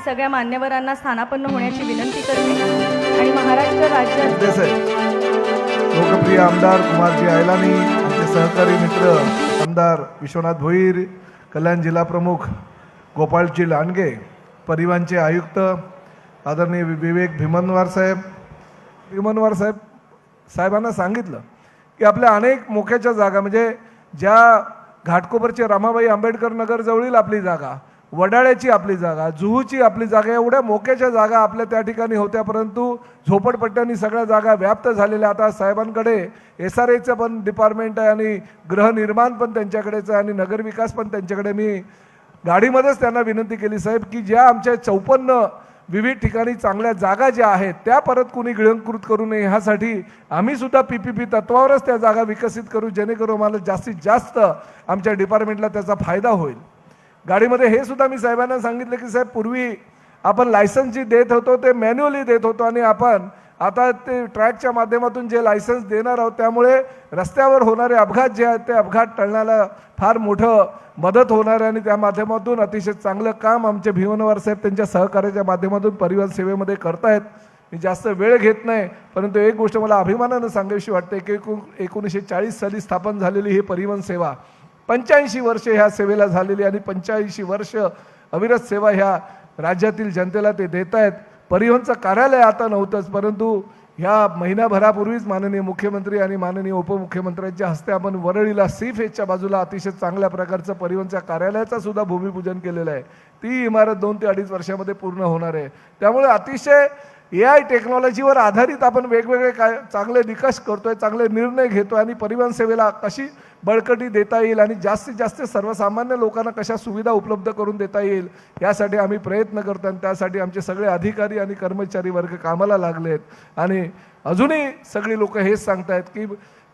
मी सगळ्या मान्यवरांना स्थानापन्न होण्याची विनंती करते आणि महाराष्ट्र राज्यात लोकप्रिय आमदार कुमारजी आयलानी आमचे सहकारी मित्र आमदार विश्वनाथ भोईर कल्याण जिल्हा प्रमुख गोपाळजी लांडगे परिवहनचे आयुक्त आदरणीय वि- विवेक भीमनवार साहेब. भीमनवार साहेब साहेबांना सांगितलं की आपल्या अनेक मोक्याच्या जागा म्हणजे ज्या घाटकोपरचे रमाबाई आंबेडकर नगर जवळील आपली जागा वडाळ्याची आपली जागा जुहूची आपली जागा एवढ्या मोक्याच्या जागा आपल्या त्या ठिकाणी होत्या परंतु झोपडपट्ट्यांनी सगळ्या जागा व्याप्त झालेल्या. आता साहेबांकडे एस आर एचं पण डिपार्टमेंट आहे आणि गृहनिर्माण पण त्यांच्याकडेच आहे आणि नगरविकास पण त्यांच्याकडे. मी गाडीमध्येच त्यांना विनंती केली साहेब की ज्या आमच्या चौपन्न विविध ठिकाणी चांगल्या जागा ज्या आहेत त्या परत कुणी गिळंकृत करू नये ह्यासाठी आम्ही सुद्धा पी पी पी तत्वावरच त्या जागा विकसित करू जेणेकरून आम्हाला जास्तीत जास्त आमच्या डिपार्टमेंटला त्याचा फायदा होईल. गाडीमध्ये हे सुद्धा मी साहेबांना सांगितलं की साहेब पूर्वी आपण लायसन्स जी देत होतो ते मॅन्युअली देत होतो आणि आपण आता ते ट्रॅकच्या माध्यमातून जे लायसन्स देणार आहोत त्यामुळे रस्त्यावर होणारे अपघात जे आहेत ते अपघात टळण्याला फार मोठं मदत होणार आहे आणि त्या माध्यमातून अतिशय चांगलं काम आमचे भीमनवार साहेब त्यांच्या सहकार्याच्या माध्यमातून परिवहन सेवेमध्ये करतायत. मी जास्त वेळ घेत नाही परंतु एक गोष्ट मला अभिमानानं सांगावीशी वाटते की एकूण एकोणीसशे चाळीस साली स्थापन झालेली ही परिवहन सेवा पंच्याऐंशी वर्ष ह्या सेवेला झालेली आणि पंच्याऐंशी वर्ष अविरत सेवा ह्या राज्यातील जनतेला ते देत आहेत परिवहनचं कार्यालय आता नव्हतंच परंतु ह्या महिनाभरापूर्वीच माननीय मुख्यमंत्री आणि माननीय उपमुख्यमंत्र्यांच्या हस्ते आपण वरळीला सी फेजच्या बाजूला अतिशय चांगल्या प्रकारचं परिवहनच्या कार्यालयाचा सुद्धा भूमिपूजन केलेलं आहे. ती इमारत दोन ते अडीच वर्षामध्ये पूर्ण होणार आहे. त्यामुळे अतिशय ए आय टेक्नॉलॉजीवर आधारित आपण वेगवेगळे काय चांगले निकष करतोय चांगले निर्णय घेतोय आणि परिवहन सेवेला कशी बळकटी देता येईल आणि जास्तीत जास्त सर्वसामान्य लोकांना कशा सुविधा उपलब्ध करून देता येईल यासाठी आम्ही प्रयत्न करतो आणि त्यासाठी आमचे सगळे अधिकारी आणि कर्मचारी वर्ग कामाला लागले आहेत. आणि अजूनही सगळी लोक हेच सांगतायत की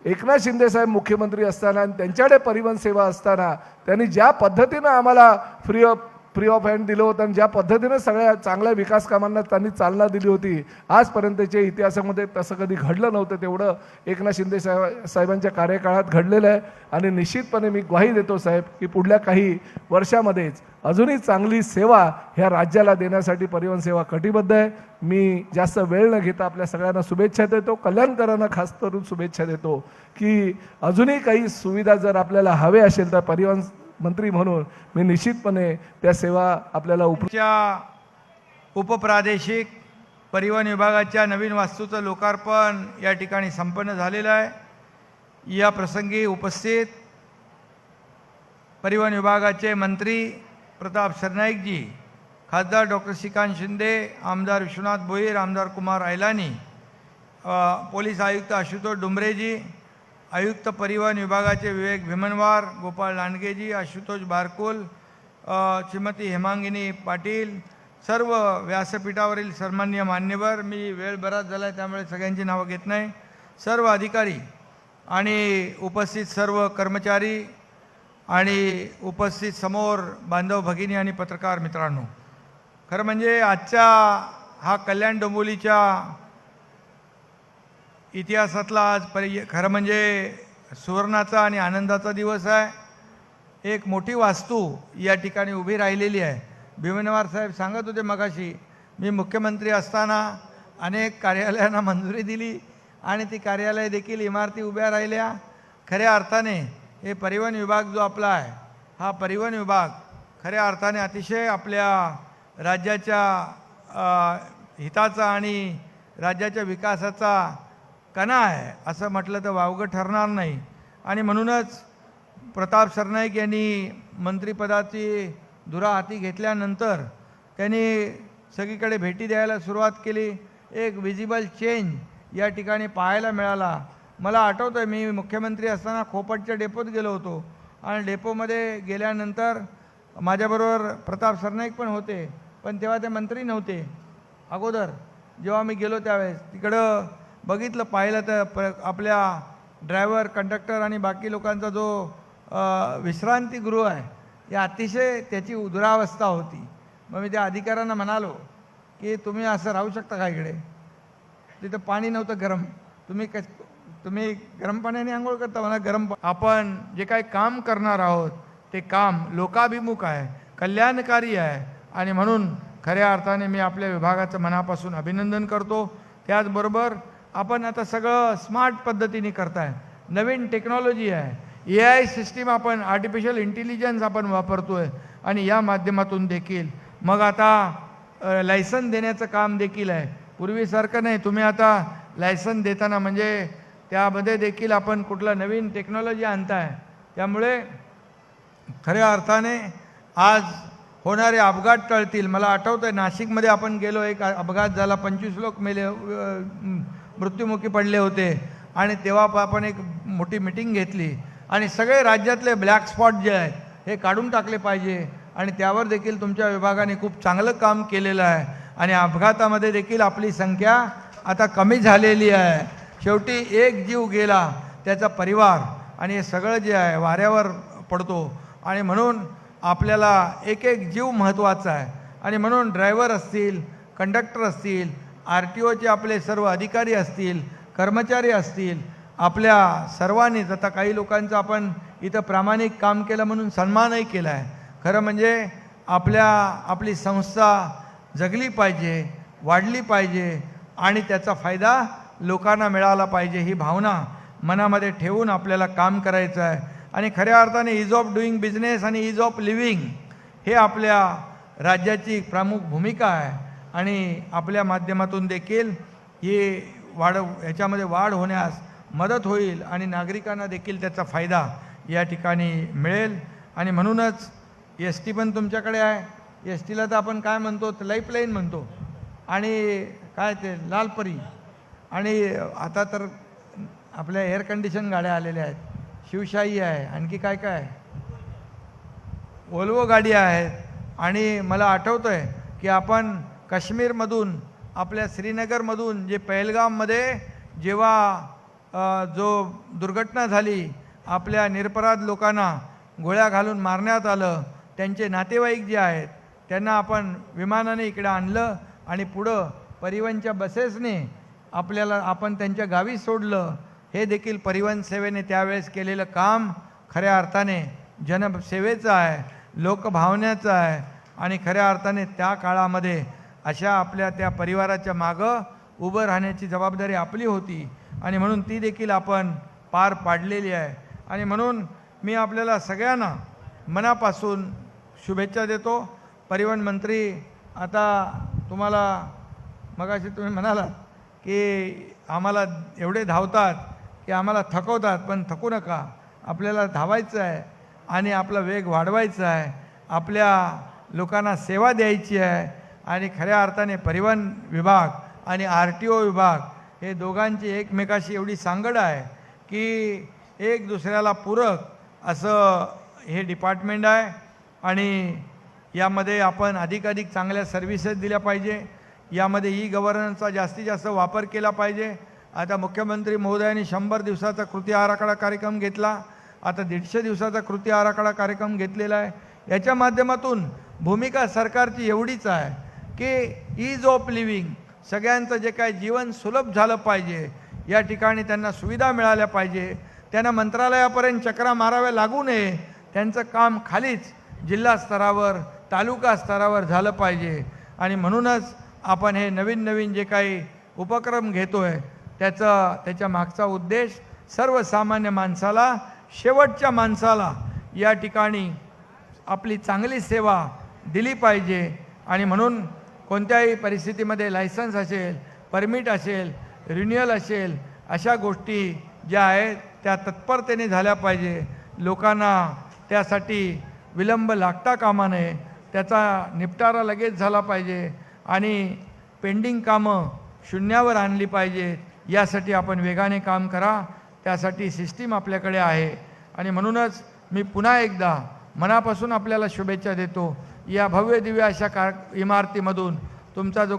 एकनाथ शिंदेसाहेब मुख्यमंत्री असताना आणि त्यांच्याकडे परिवहन सेवा असताना त्यांनी ज्या पद्धतीनं आम्हाला free of free of hand दिलं होतं आणि ज्या पद्धतीनं सगळ्या चांगल्या विकास कामांना त्यांनी चालना दिली होती आजपर्यंतच्या इतिहासामध्ये तसं कधी घडलं नव्हतं तेवढं एकनाथ शिंदे साहेब साहेबांच्या कार्यकाळात घडलेलं आहे. आणि निश्चितपणे मी ग्वाही देतो साहेब की पुढल्या काही वर्षामध्येच अजूनही चांगली सेवा ह्या राज्याला देण्यासाठी परिवहन सेवा कटिबद्ध आहे. मी जास्त वेळ न घेता आपल्या सगळ्यांना शुभेच्छा देतो कल्याणकरांना खास करून शुभेच्छा देतो की अजूनही काही सुविधा जर आपल्याला हवे असेल तर परिवहन मंत्री म्हणून मी निश्चितपणे त्या सेवा आपल्याला उप उपप्रादेशिक परिवहन विभागाच्या नवीन वास्तूचं लोकार्पण या ठिकाणी संपन्न झालेलं आहे. या प्रसंगी उपस्थित परिवहन विभागाचे मंत्री प्रताप सरनाईकजी खासदार डॉक्टर श्रीकांत शिंदे आमदार विश्वनाथ भोईर आमदार कुमार ऐलानी पोलीस आयुक्त आशुतोष डुंबरेजी आयुक्त परिवहन विभागाचे विवेक भीमनवार गोपाळ लांडगेजी आशुतोष बारकोल श्रीमती हेमांगिनी पाटील सर्व व्यासपीठावरील सन्मान्य मान्यवर मी वेळ बराच झाला आहे त्यामुळे सगळ्यांची नावं घेत नाही. सर्व अधिकारी आणि उपस्थित सर्व कर्मचारी आणि उपस्थित समोर बांधव भगिनी आणि पत्रकार मित्रांनो खरं म्हणजे आजच्या हा कल्याण डोंबोलीच्या इतिहासातला आज परि खरं म्हणजे सुवर्णाचा आणि आनंदाचा दिवस आहे. एक मोठी वास्तू या ठिकाणी उभी राहिलेली आहे. भीमनवार साहेब सांगत होते मगाशी मी मुख्यमंत्री असताना अनेक कार्यालयांना मंजुरी दिली आणि ती कार्यालय देखील इमारती उभ्या राहिल्या. खऱ्या अर्थाने हे परिवहन विभाग जो आपला आहे हा परिवहन विभाग खऱ्या अर्थाने अतिशय आपल्या राज्याच्या हिताचा आणि राज्याच्या विकासाचा कणा आहे. असं म्हटलं तर वावगं ठरणार नाही. आणि म्हणूनच प्रताप सरनाईक यांनी मंत्रिपदाची धुरा हाती घेतल्यानंतर त्यांनी सगळीकडे भेटी द्यायला सुरुवात केली. एक विजिबल चेंज या ठिकाणी पाहायला मिळाला. मला आठवतं आहे मी मुख्यमंत्री असताना खोपटच्या डेपोत गेलो होतो. आणि डेपोमध्ये गेल्यानंतर माझ्याबरोबर प्रताप सरनाईक पण होते. पण तेव्हा ते मंत्री नव्हते. अगोदर जेव्हा मी गेलो त्यावेळेस तिकडं बघितलं पाहिलं तर प आपल्या ड्रायव्हर कंडक्टर आणि बाकी लोकांचा जो विश्रांतीगृह आहे या अतिशय त्याची दुरावस्था होती. मग मी त्या अधिकाऱ्यांना म्हणालो की तुम्ही असं राहू शकता का इकडे? तिथं पाणी नव्हतं गरम. तुम्ही कश तुम्ही गरम पाण्याने आंघोळ करता म्हणा गरम आपण जे काही काम करणार आहोत ते काम लोकाभिमुख आहे कल्याणकारी आहे. आणि म्हणून खऱ्या अर्थाने मी आपल्या विभागाचं मनापासून अभिनंदन करतो. त्याचबरोबर आपण आता सगळं स्मार्ट पद्धतीने करताय. नवीन टेक्नॉलॉजी आहे. ए आय सिस्टीम आपण आर्टिफिशियल इंटेलिजन्स आपण वापरतोय. आणि या माध्यमातून देखील. मग आता लायसन देण्याचं काम देखील आहे. पूर्वीसारखं नाही. तुम्ही आता लायसन देताना म्हणजे त्यामध्ये देखील आपण कुठलं नवीन टेक्नॉलॉजी आणताय. त्यामुळे खऱ्या अर्थाने आज होणारे अपघात टळतील. मला आठवतं आहे नाशिकमध्ये आपण गेलो एक अपघात झाला. पंचवीस लोक मेले मृत्युमुखी पडले होते. आणि तेव्हा आपण एक मोठी मिटिंग घेतली. आणि सगळे राज्यातले ब्लॅक स्पॉट जे आहेत हे काढून टाकले पाहिजे. आणि त्यावर देखील तुमच्या विभागाने खूप चांगलं काम केलेलं आहे. आणि अपघातामध्ये देखील आपली संख्या आता कमी झालेली आहे. शेवटी एक जीव गेला त्याचा परिवार आणि हे सगळं जे आहे वाऱ्यावर पडतो. आणि म्हणून आपल्याला एक एक जीव महत्त्वाचा आहे. आणि म्हणून ड्रायव्हर असतील कंडक्टर असतील आर टी ओचे आपले सर्व अधिकारी असतील कर्मचारी असतील आपल्या सर्वांनीच आता काही लोकांचं आपण इथं प्रामाणिक काम केलं म्हणून सन्मानही केला आहे. खरं म्हणजे आपल्या आपली संस्था जगली पाहिजे वाढली पाहिजे आणि त्याचा फायदा लोकांना मिळाला पाहिजे ही भावना मनामध्ये ठेवून आपल्याला काम करायचं आहे. आणि खऱ्या अर्थाने इज ऑफ डुईंग बिझनेस आणि इज ऑफ लिव्हिंग हे आपल्या राज्याची प्रमुख भूमिका आहे. आणि आपल्या माध्यमातून देखील हे वाढ याच्यामध्ये वाढ होण्यास मदत होईल आणि नागरिकांना देखील त्याचा फायदा या ठिकाणी मिळेल. आणि म्हणूनच एस टी पण तुमच्याकडे आहे. एस टीला तर आपण काय म्हणतो लाईफलाईन म्हणतो. आणि काय ते लालपरी. आणि आता तर आपल्या एअर कंडिशन गाड्या आलेल्या आहेत. शिवशाही आहे. आणखी काय काय? ओल्वो वोल्वो गाडी आहेत आणि मला आठवतं आहे की आपण काश्मीरमधून आपल्या श्रीनगरमधून जे पहलगाममध्ये जेव्हा जो दुर्घटना झाली आपल्या निरपराध लोकांना गोळ्या घालून मारण्यात आलं त्यांचे नातेवाईक जे आहेत त्यांना आपण विमानाने इकडे आणलं आणि पुढं परिवहनच्या बसेसने आपल्याला आपण त्यांच्या गावी सोडलं हे देखील परिवहन सेवेने त्यावेळेस केलेलं काम खऱ्या अर्थाने जनसेवेचं आहे लोकभावनेचं आहे आणि खऱ्या अर्थाने त्या काळामध्ये अशा आपल्या त्या परिवाराच्या मागं उभं राहण्याची जबाबदारी आपली होती. आणि म्हणून ती देखील आपण पार पाडलेली आहे. आणि म्हणून मी आपल्याला सगळ्यांना मनापासून शुभेच्छा देतो. परिवहन मंत्री आता तुम्हाला मगाशी तुम्ही म्हणालात की आम्हाला एवढे धावतात की आम्हाला थकवतात पण थकू नका. आपल्याला धावायचं आहे आणि आपला वेग वाढवायचा आहे. आपल्या लोकांना सेवा द्यायची आहे. आणि खऱ्या अर्थाने परिवहन विभाग आणि आर टी ओ विभाग हे दोघांची एकमेकाशी एवढी सांगड आहे की एक दुसऱ्याला पूरक असं हे डिपार्टमेंट आहे आणि यामध्ये आपण अधिकाधिक चांगल्या सर्व्हिसेस दिल्या पाहिजे. यामध्ये ई गव्हर्नन्सचा जास्तीत जास्त वापर केला पाहिजे. आता मुख्यमंत्री महोदयांनी शंभर दिवसाचा कृती आराखडा कार्यक्रम घेतला. आता दीडशे दिवसाचा कृती आराखडा कार्यक्रम घेतलेला आहे. याच्या माध्यमातून भूमिका सरकारची एवढीच आहे की ईज ऑफ लिव्हिंग सगळ्यांचं जे काय जीवन सुलभ झालं पाहिजे या ठिकाणी त्यांना सुविधा मिळाल्या पाहिजे. त्यांना मंत्रालयापर्यंत चक्रा माराव्या लागू नये. त्यांचं काम खालीच जिल्हा स्तरावर तालुका स्तरावर झालं पाहिजे. आणि म्हणूनच आपण हे नवीन नवीन जे काही उपक्रम घेतो आहे त्याचा त्याच्या मागचा उद्देश सर्वसामान्य माणसाला शेवटच्या माणसाला या ठिकाणी आपली चांगली सेवा दिली पाहिजे. आणि म्हणून कोणत्याही परिस्थितीमध्ये लायसन्स असेल परमिट असेल रिन्युअल असेल अशा गोष्टी ज्या आहेत त्या तत्परतेने झाल्या पाहिजे. लोकांना त्यासाठी विलंब लागता कामा नये. त्याचा निपटारा लगेच झाला पाहिजे आणि पेंडिंग कामं शून्यावर आणली पाहिजेत यासाठी आपण वेगाने काम करा. त्यासाठी सिस्टीम आपल्याकडे आहे. आणि म्हणूनच मी पुन्हा एकदा मनापासून आपल्याला शुभेच्छा देतो. या भव्य दिव्य अशा का इमारतीमधून तुमचा जो